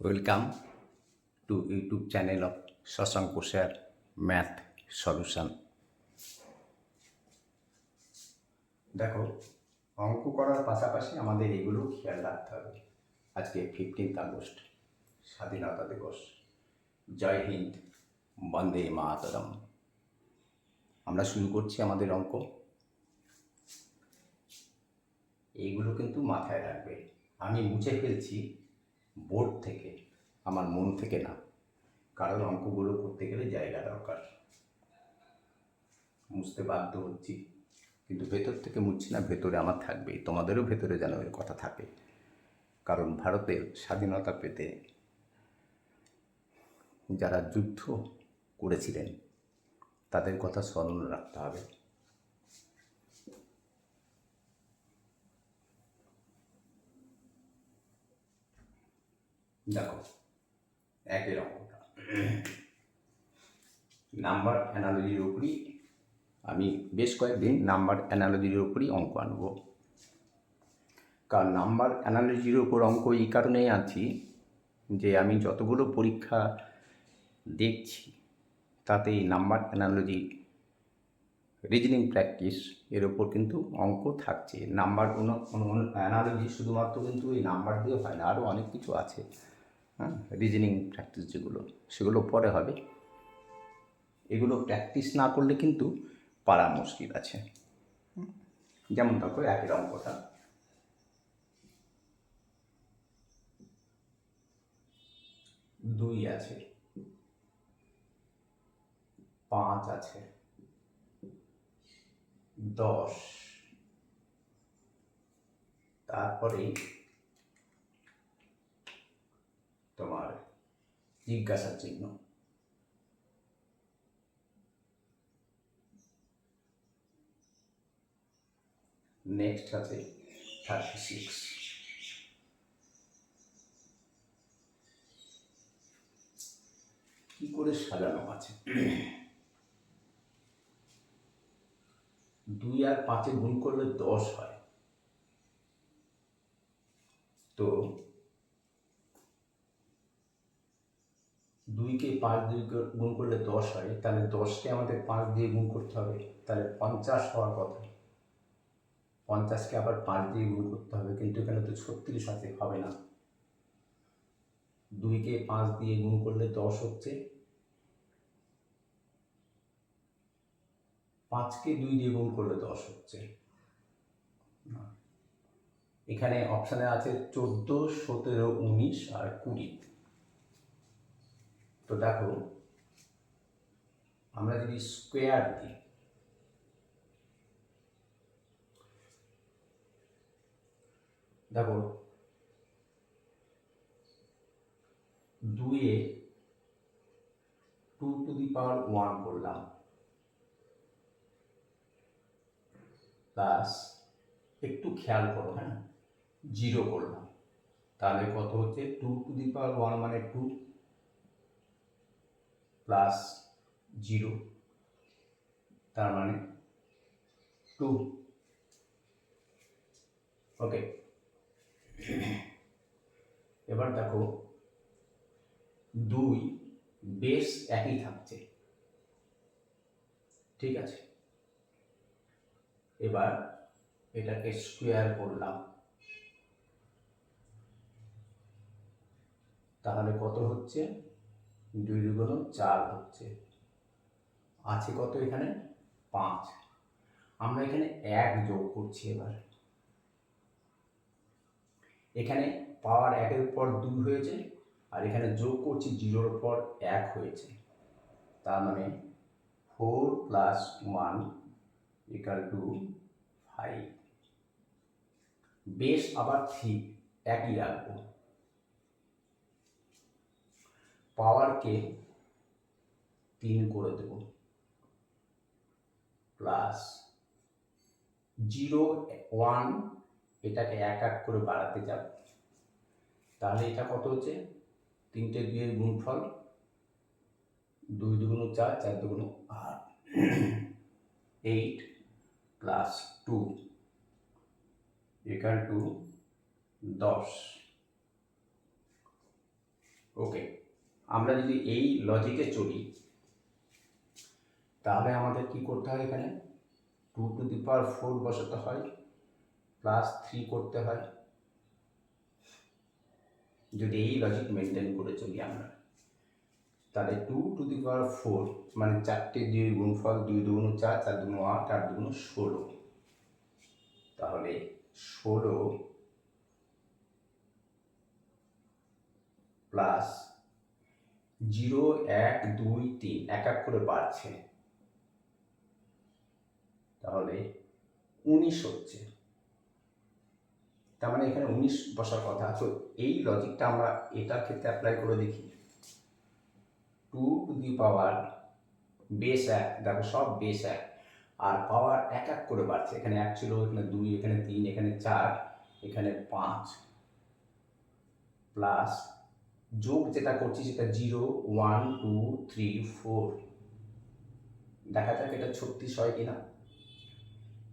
Welcome to YouTube channel of Shashank sir math solution দেখো, অঙ্ক করার পাশাপাশি আমাদের এগুলো খেয়াল রাখতে হবে। আজকে ফিফটিন্থ আগস্ট, স্বাধীনতা দিবস। জয় হিন্দ, বন্দে মাতরম। আমরা শুরু করছি আমাদের অঙ্ক। এইগুলো কিন্তু মাথায় রাখবে। আমি মুছে ফেলছি বোর্ড থেকে, আমার মন থেকে না। কারণ অঙ্কগুলো করতে গেলে জায়গা দরকার। মুছতে বাধ্য হচ্ছি। কিন্তু ভেতর থেকে মুছছি না, ভেতরে আমার থাকবে। তোমাদেরও ভেতরে যেন এর কথা থাকে। কারণ ভারতের স্বাধীনতা পেতে যারা যুদ্ধ করেছিলেন, তাদের কথা স্মরণ রাখতে হবে। দেখো, একই রকমটা নাম্বার অ্যানালজির উপরই আমি বেশ কয়েকদিন নাম্বার অ্যানালজির উপরই অঙ্ক আনব। কারণ নাম্বার অ্যানালজির উপর অঙ্ক এই কারণেই আছি যে আমি যতগুলো পরীক্ষা দেখছি তাতে এই নাম্বার অ্যানালজি রিজনিং প্র্যাকটিস এর ওপর কিন্তু অঙ্ক থাকছে। নাম্বার অ্যানালজি শুধুমাত্র কিন্তু এই নাম্বার দিয়ে হয় না আরও অনেক কিছু আছে। হ্যাঁ রিজনিং প্র্যাকটিস যেগুলো, সেগুলো পরে হবে। এগুলো প্র্যাকটিস না করলে কিন্তু পারা মুশকিল আছে? যেমন দেখো একের অঙ্কটা দুই আছে, পাঁচ আছে, দশ। তারপরে তোমার জিজ্ঞাসার চিহ্ন নেক্সট আছে থার্টি সিক্স কি করে সাজানো আছে? দুই আর পাঁচে গুণ করলে দশ হয়। তো দুইকে পাঁচ গ- গুণ করলে দশ হয়, তাহলে দশকে আমাদের পাঁচ দিয়ে গুণ করতে হবে, তাহলে পঞ্চাশ হওয়ার কথা। পঞ্চাশকে আবার পাঁচ দিয়ে গুণ করতে হবে, কিন্তু এখানে তো ছত্রিশ আছে, হবে না। দুইকে পাঁচ দিয়ে গুণ করলে দশ হচ্ছে। পাঁচকে দুই দিয়ে গুণ করলে দশ হচ্ছে। এখানে অপশানে আছে চোদ্দ, সতেরো, উনিশ আর কুড়ি। তো দেখো, আমরা যদি স্কোয়ার দিই, দেখো, দুইয়ে two to the power one করলাম প্লাস একটু খেয়াল করো হ্যাঁ জিরো করলাম, তাহলে কত হচ্ছে? Two to the power one মানে টু প্লাস জিরো তার মানে টু ওকে এবার দেখো, দুই বেশ একই থাকছে। ঠিক আছে? এবার এটাকে স্কোয়ার করলাম। তাহলে কত হচ্ছে? দুই দুগুণ চার হচ্ছে। আছে কত এখানে? পাঁচ। আমরা এখানে এক যোগ করছি এবার। এখানে পাওয়ার একের পর দুই হয়েছে, আর এখানে যোগ করছি জিরোর পর এক হয়েছে। তার মানে four plus one equal to five. বেশ, আবার ঠিক একই রাখব। পাওয়ারকে তিন করে দেব। প্লাস জিরো ওয়ান এটাকে এক এক করে বাড়াতে যাব। তাহলে এটা কত হচ্ছে? তিনটে দুইয়ের গুণফল দুই দুগুণ চার চার দুগুণ আট। Eight plus two equal to দশ। ওকে আমরা যদি এই লজিকে চলি, তাহলে আমাদের কি করতে হয় এখানে? Two to the power four বসাতে হয় প্লাস থ্রি করতে হয়। যদি এই লজিক মেনটেন করে চলি আমরা, তাহলে two to the power four মানে চারটে দুই গুণ গুণফল, দুই দুগুণ চার চার দুগুণ আট আট দুগুণ ষোলো। তাহলে ষোলো প্লাস জিরো এক দুই তিন, এক এক করে বাড়ছে। তাহলে উনিশ হচ্ছে। তার মানে এখানে উনিশ বসার কথা। তো এই লজিকটা আমরা এটার ক্ষেত্রে অ্যাপ্লাই করে দেখি। Two to the power base এক, দেখো সব বেস এক। আর পাওয়ার এক এক করে বাড়ছে। এখানে এক ছিল, এখানে দুই, এখানে তিন, এখানে চার, এখানে পাঁচ। প্লাস যোগ যেটা করছি সেটা zero, one, two, three, four. দেখা যাক এটা ছত্রিশ হয় কিনা।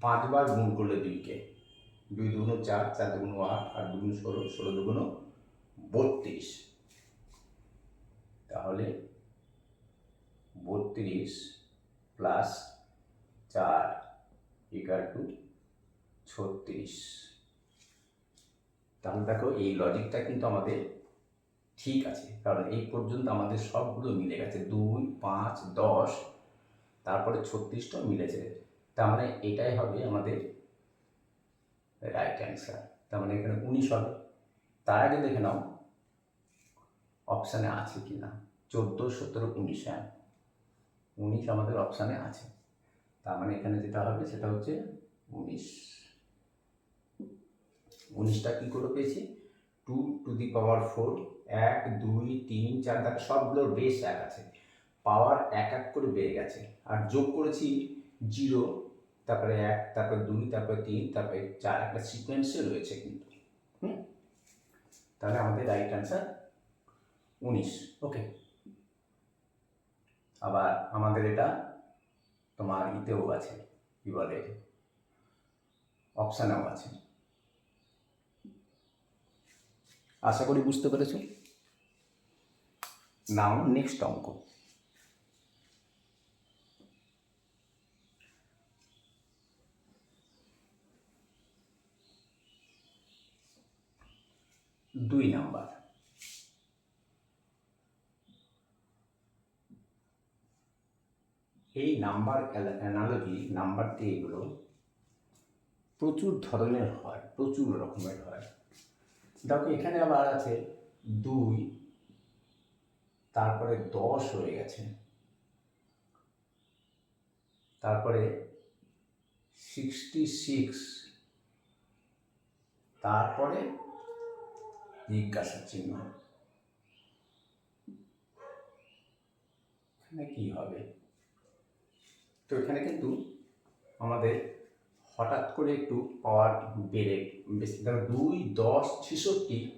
পাঁচবার গুণ করলে দুইকে। দুই দুগুণ চার চার দুগুণ আট আট দুগুণ ষোলো ষোলো দুগুণ বত্রিশ। তাহলে বত্রিশ প্লাস চার ইকার টু ছত্রিশ। তাহলে দেখো এই লজিকটা কিন্তু আমাদের ঠিক আছে, কারণ এই পর্যন্ত আমাদের সবগুলো মিলে গেছে। দুই, পাঁচ, দশ, তারপরে ছত্রিশটাও মিলেছে। তার মানে এটাই হবে আমাদের রাইট অ্যান্সার তার মানে এখানে উনিশ হবে। তার আগে দেখে নাও অপশানে আছে কি না? চোদ্দ, সতেরো, উনিশ হ্যাঁ। উনিশ আমাদের অপশানে আছে। তার মানে এখানে যেটা হবে সেটা হচ্ছে উনিশ। উনিশটা কী করে পেয়েছি? Two to the power four এক, দুই, তিন, চার দেখো সবগুলোর বেশ এক আছে। পাওয়ার এক এক করে বেড়ে গেছে। আর যোগ করেছি জিরো তারপরে এক, তারপরে দুই, তারপরে তিন, তারপরে চার, একটা সিকোয়েন্সে রয়েছে কিন্তু। হুম? তাহলে আমাদের রাইট অ্যান্সার উনিশ। ওকে আবার আমাদের এটা তোমার ইতেও আছে। কি বলে? অপশানেও আছে। আশা করি বুঝতে পেরেছ? নাও নেক্সট অঙ্ক। দুই নাম্বার। এই নাম্বার অ্যানালজি নাম্বার দিয়ে এগুলো প্রচুর ধরনের হয়, প্রচুর রকমের হয়। দেখো এখানে আবার আছে দুই তারপরে দশ হয়ে গেছে। তারপরে সিক্সটি সিক্স তারপরে জিজ্ঞাসা চিহ্ন। এখানে কি হবে? তো এখানে কিন্তু আমাদের হঠাৎ করে একটু পাওয়ার বেড়ে বেশি দুই, দশ, ছেষট্টি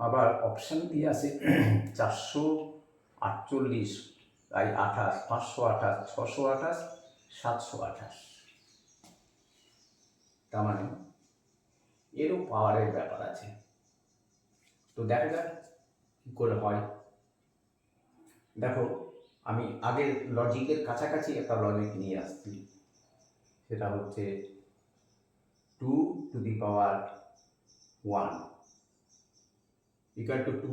আবার অপশান দিয়ে আছে চারশো আটচল্লিশ, তাই আঠাশ, পাঁচশো আঠাশ, ছশো আঠাশ, সাতশো আঠাশ। তার মানে এরও পাওয়ারের ব্যাপার আছে। তো দেখা যাক কী করে হয়। দেখো, আমি আগের লজিকের কাছাকাছি একটা লজিক নিয়ে আসছি। সেটা হচ্ছে two to the power one equal to two.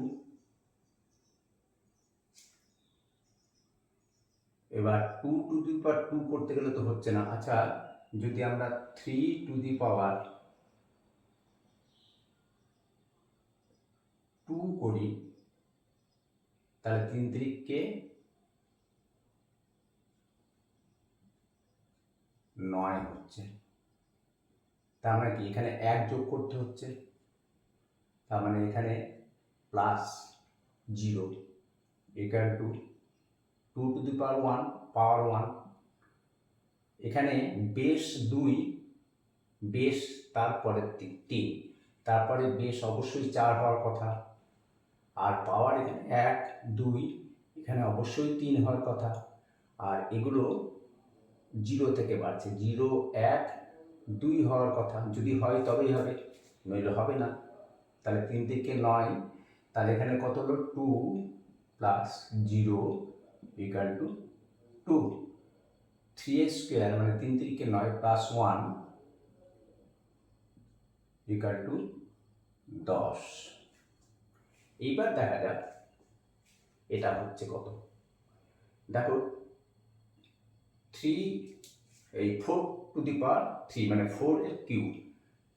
এবার two to the power two করতে গেলে তো হচ্ছে না। আচ্ছা যদি আমরা three to the power two করি, তাহলে তিন তিরিককে নয় হচ্ছে। তার মানে কি? এখানে এক যোগ করতে হচ্ছে। তার মানে এখানে plus zero equal to two to the power one power one এখানে বেশ দুই বেশ তারপরে তিন। তারপরে বেশ অবশ্যই চার হওয়ার কথা। আর পাওয়ার এখানে এক, দুই, এখানে অবশ্যই তিন হওয়ার কথা। আর এগুলো জিরো থেকে বাড়ছে। জিরো এক, দুই হওয়ার কথা। যদি হয় তবেই হবে, নইলে হবে না। তাহলে তিন থেকে নয় তাহলে এখানে কত হলো? Two plus zero equal to two three square মানে তিন তিরিকে নয় প্লাস ওয়ান ইকাল টু দশ। এইবার দেখা যাক এটা হচ্ছে কত। দেখো থ্রি এই four to the power three মানে ফোর এর কিউ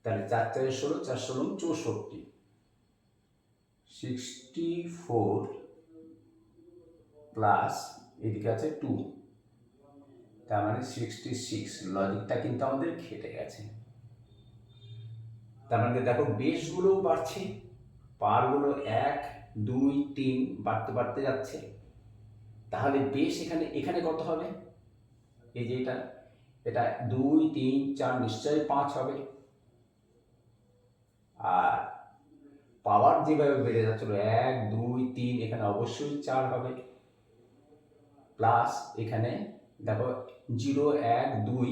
তাহলে চার চারে ষোলো, চার ষোলো, চৌষট্টি। সিক্সটি ফোর প্লাস এদিকে আছে টু তার মানে সিক্সটি সিক্স লজিকটা কিন্তু আমাদের খেটে গেছে। তার মানে দেখো বেসগুলোও বাড়ছে, পারগুলো এক, দুই, তিন বাড়তে বাড়তে যাচ্ছে। তাহলে বেশ এখানে এখানে কত হবে? এই যে এটা এটা দুই, তিন, চার, নিশ্চয়ই পাঁচ হবে আর পাওয়ার যেভাবে বেড়ে যাচ্ছিল, এক, দুই, তিন, এখানে অবশ্যই চার হবে। প্লাস এখানে দেখো জিরো, এক, দুই,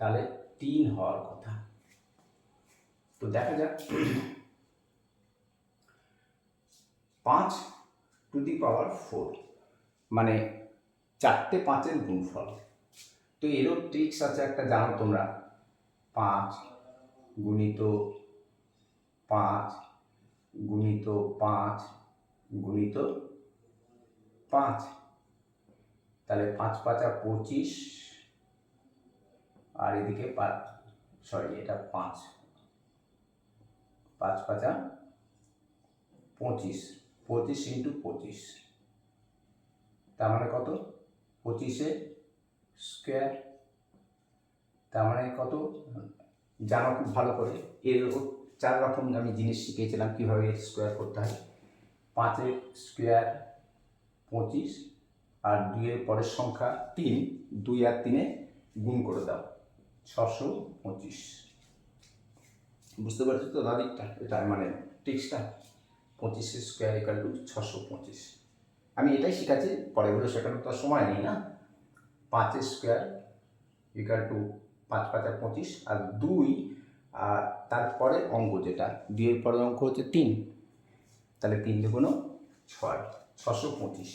তাহলে তিন হওয়ার কথা। তো দেখা যাক। পাঁচ টু দি পাওয়ার ফোর মানে চারটে পাঁচের গুণফল। তো এরও ট্রিক্স আছে একটা, জানো তোমরা? পাঁচ গুণিত পাঁচ গুণিত পাঁচ গুণিত পাঁচ। তাহলে পাঁচ পাঁচা পঁচিশ, আর এদিকে পাঁচ সরি এটা পাঁচ। পাঁচ পাঁচা পঁচিশ পঁচিশ ইন্টু পঁচিশ। তার মানে কত? পঁচিশে স্কোয়ার। তার মানে কত? জানো খুব ভালো করে। এর চার রকম আমি জিনিস শিখিয়েছিলাম কীভাবে স্কোয়ার করতে হয়। পাঁচের স্কোয়ার পঁচিশ আর দুইয়ের পরের সংখ্যা তিন, দুই আর তিনে গুণ করে দাও, ছশো পঁচিশ। বুঝতে পারছ তো দাদিকটা এটা মানে ট্রিক্সটা পঁচিশের স্কোয়ার ইকাল টু ছশো পঁচিশ। আমি এটাই শিখাচ্ছি পরেগুলো শেখানোর তো সময় নেই না। পাঁচের স্কোয়ার ইকাল টু পাঁচ পাঁচ পঁচিশ আর দুই আর তারপরে অঙ্ক যেটা দুইয়ের পরের অঙ্ক হচ্ছে তিন। তাহলে তিন দুগুণ ছয়, ছশো পঁচিশ।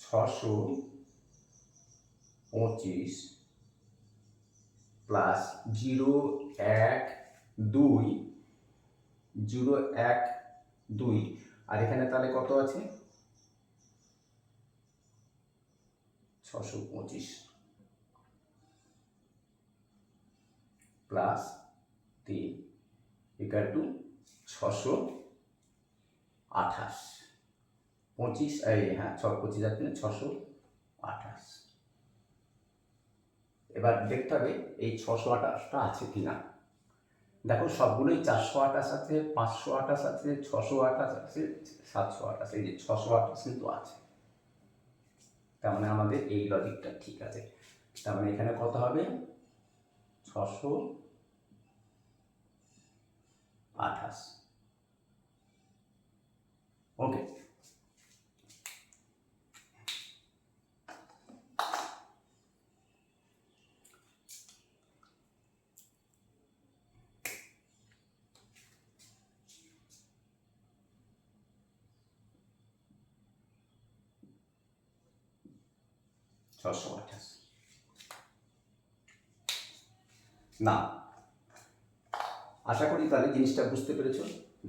ছশো পঁচিশ প্লাস জিরো এক দুই জিরো এক দুই। আর এখানে তাহলে কত আছে? ছশো পঁচিশ প্লাস তিন। ইকাল টু ছশো আঠাশ। পঁচিশ, এই হ্যাঁ ছ, পঁচিশ আর তিনে, ছশো আঠাশ। এবার দেখতে হবে এই ছশো আঠাশটা আছে কি না দেখো, সবগুলোই চারশো আঠাশ আছে, পাঁচশো আঠাশ আছে, ছশো আঠাশ আছে, সাতশো আঠাশ, এই যে ছশো আঠাশ কিন্তু আছে। তার মানে আমাদের এই লজিকটা ঠিক আছে। তার মানে এখানে কত হবে? ছশো আঠাশ ওকে ছশো আঠাশ না আশা করি তাহলে জিনিসটা বুঝতে পেরেছ।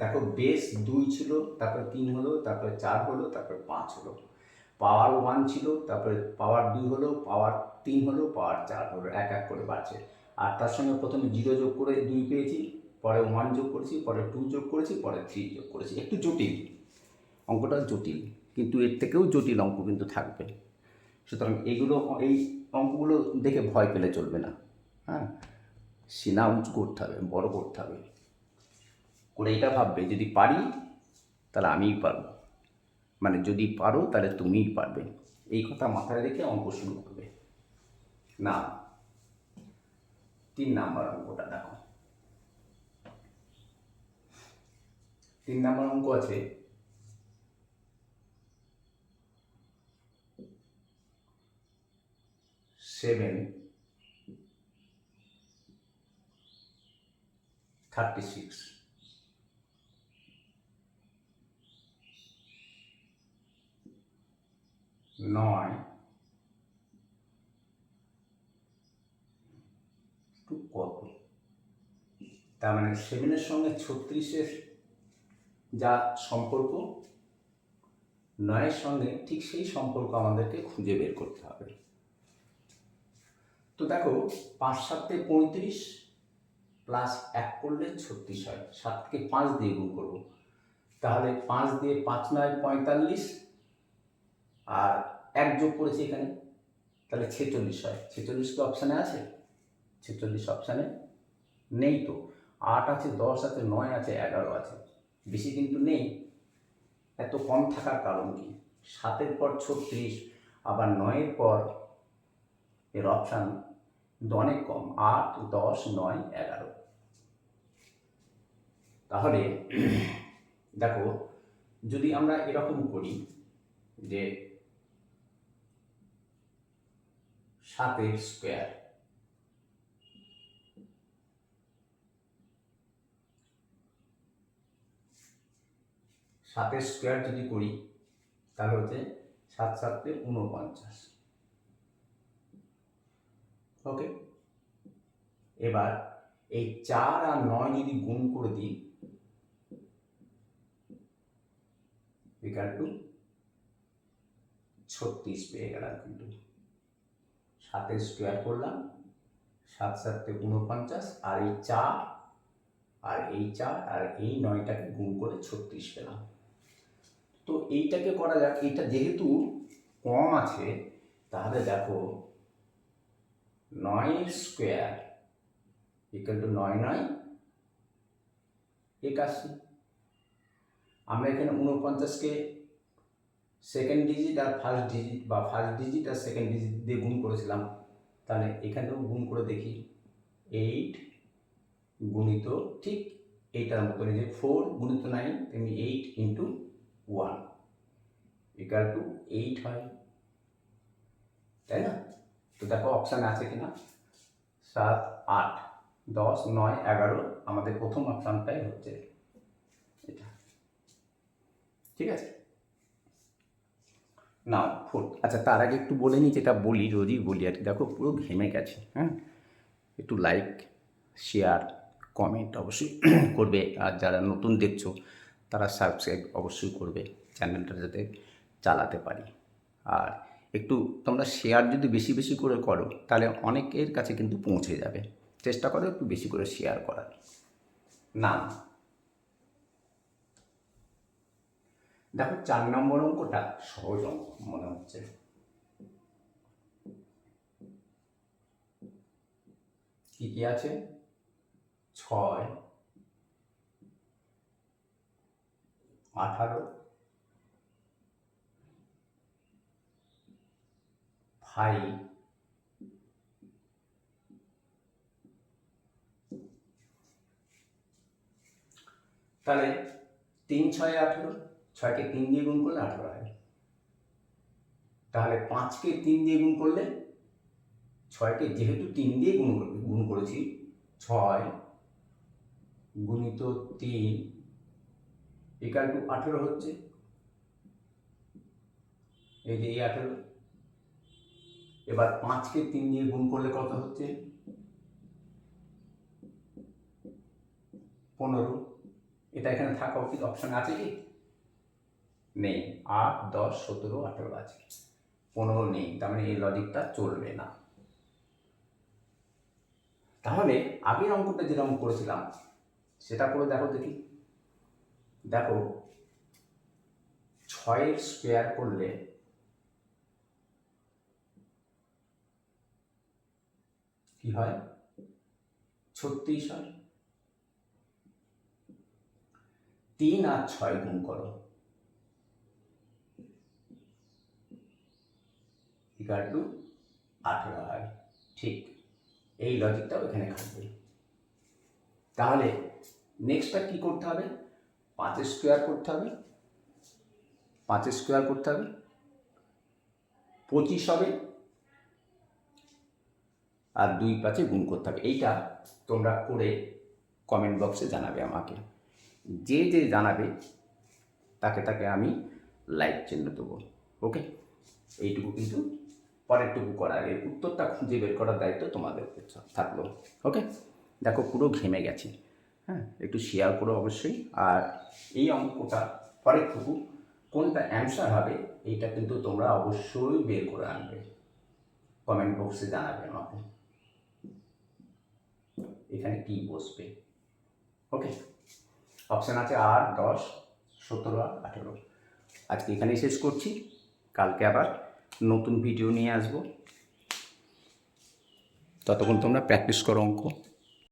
দেখো বেস দুই ছিল, তারপরে তিন হলো, তারপরে চার হলো, তারপরে পাঁচ হলো। পাওয়ার ওয়ান ছিল, তারপরে পাওয়ার দুই হলো পাওয়ার তিন হলো পাওয়ার চার হলো, এক এক করে বাড়ছে। আর তার সঙ্গে প্রথমে জিরো যোগ করে দুই পেয়েছি, পরে ওয়ান যোগ করেছি, পরে টু যোগ করেছি, পরে থ্রি যোগ করেছি। একটু জটিল, অঙ্কটা জটিল, কিন্তু এর থেকেও জটিল অঙ্ক কিন্তু থাকবে। সুতরাং এগুলো, এই অঙ্কগুলো দেখে ভয় পেলে চলবে না। হ্যাঁ? সিনা উঁচু করতে হবে, বড় করতে হবে। করে এটা ভাববে, যদি পারি, তাহলে আমিই পারব। মানে যদি পারো, তাহলে তুমিই পারবে। এই কথা মাথায় রেখে অঙ্ক শুরু করবে। না, তিন নাম্বার অঙ্কটা দেখো। তিন নাম্বার অঙ্ক আছে। সেভেন থার্টি সিক্স নয় টু কত তার মানে সেভেনের সঙ্গে ছত্রিশের যা সম্পর্ক নয়ের সঙ্গে ঠিক সেই সম্পর্ক আমাদেরকে খুঁজে বের করতে হবে। তো দেখো, পাঁচ সাতে পঁয়ত্রিশ প্লাস এক করলে ছত্রিশ হয়। সাতকে পাঁচ দিয়ে গুণ করব। তাহলে পাঁচ দিয়ে পাঁচ নয়, পঁয়তাল্লিশ। আর এক যোগ করেছি এখানে, তাহলে ছেচল্লিশ হয়। ছেচল্লিশ তো অপশানে আছে। ছেচল্লিশ অপশানে নেই তো। আট আছে, দশ আছে, নয় আছে, এগারো আছে। বেশি কিন্তু নেই। এত কম থাকার কারণ কি? সাতের পর ছত্রিশ, আবার নয়ের পর এর অপশান অনেক কম আট, দশ, নয়, এগারো। তাহলে, দেখো, যদি আমরা এরকম করি যে সাতের স্কোয়ার সাতের স্কোয়ার যদি করি, তাহলে হচ্ছে সাত সাতে উনপঞ্চাশ ওকে এবার এই চার আর নয় যদি গুণ করে দিই ইকাল টু ছত্রিশ পেয়ে গেলাম কিন্তু। সাতের স্কোয়ার করলাম, সাত সাতে উনপঞ্চাশ আর এই চার, আর এই চার, আর এই নয়টাকে গুণ করে ছত্রিশ পেলাম। তো এইটাকে করা যাক, এইটা যেহেতু কম আছে, তাহলে দেখো নয়ের স্কোয়ার ইকাল টু নয় নয় একাশি। আমরা এখানে উনপঞ্চাশকে সেকেন্ড ডিজিট আর ফার্স্ট ডিজিট বা ফার্স্ট ডিজিট আর সেকেন্ড ডিজিট দিয়ে গুণ করেছিলাম, তাহলে এখানেও গুণ করে দেখি। এইট গুণিত ঠিক এইটার মতো যে ফোর গুণিত নাইন তেমনি eight into one equal to eight হয়। তাই না? তো দেখো অপশান আছে কিনা? সাত, আট, দশ, নয়, এগারো আমাদের প্রথম অপশানটাই হচ্ছে এটা। ঠিক আছে? না ফোর আচ্ছা তার আগে একটু বলে নিই যেটা বলি, রোজই বলি আর কি। দেখো, পুরো ঘেমে গেছে হ্যাঁ? একটু লাইক শেয়ার কমেন্ট অবশ্যই করবে। আর যারা নতুন দেখছ, তারা সাবস্ক্রাইব অবশ্যই করবে। চ্যানেলটা যাতে চালাতে পারি। আর একটু তোমরা শেয়ার যদি বেশি বেশি করে করো, তাহলে অনেকের কাছে কিন্তু পৌঁছে যাবে। চেষ্টা করো একটু বেশি করে শেয়ার করার। নাম দেখো, চার নম্বর অঙ্কটা সহজ অঙ্ক, মনে হচ্ছে। কি কি আছে? ছয়। আঠারো। ফাইভ তাহলে তিন ছয় আঠেরো, ছয়কে তিন দিয়ে গুণ করলে আঠেরো হয়। তাহলে পাঁচকে তিন দিয়ে গুণ করলে ছয়কে যেহেতু তিন দিয়ে গুণ গুণ করেছি, ছয় গুণিত তিন ইকাল টু আঠেরো হচ্ছে। এই যে এই আঠেরো এবার পাঁচকে তিন দিয়ে গুণ করলে কত হচ্ছে? পনেরো। এটা এখানে থাকা উচিত অপশন আছে কি? নেই। আট, দশ, সতেরো, আঠেরো আছে। পনেরো নেই। তার মানে এই লজিকটা চলবে না। তাহলে আগের অঙ্কটা যেরকম করেছিলাম, সেটা করে দেখো দেখি। দেখো, ছয়ের স্কোয়ার করলে কি হয়? ছত্রিশ হয়। তিন আর ছয় গুণ করো। ইকাল টু আঠেরো হয়। ঠিক, এই লজিকটাও এখানে খাটবে তাহলে নেক্সটটা কি করতে হবে? পাঁচের স্কোয়ার করতে হবে। পাঁচের স্কোয়ার করতে হবে। পঁচিশ হবে। আর দুই পাঁচে গুণ করতে হবে। এইটা তোমরা করে কমেন্ট বক্সে জানাবে আমাকে। যে যে জানাবে, তাকে তাকে আমি লাইক চিহ্ন দেবো। ওকে এইটুকু কিন্তু পরেরটুকু করার। এর উত্তরটা খুঁজে বের করার দায়িত্ব তোমাদের থাকল। ওকে দেখো, পুরো ঘেমে গেছে। হ্যাঁ একটু শেয়ার করো অবশ্যই। আর এই অঙ্কটা পরেরটুকু কোনটা অ্যান্সার হবে, এইটা কিন্তু তোমরা অবশ্যই বের করে আনবে। কমেন্ট বক্সে জানাবে আমাকে। এখানে টি বসবে? ওকে অপশান আছে আট, দশ, সতেরো আর আঠেরো। আজকে এখানেই শেষ করছি। কালকে আবার নতুন ভিডিও নিয়ে আসব। ততক্ষণ তোমরা প্র্যাকটিস করো অঙ্ক।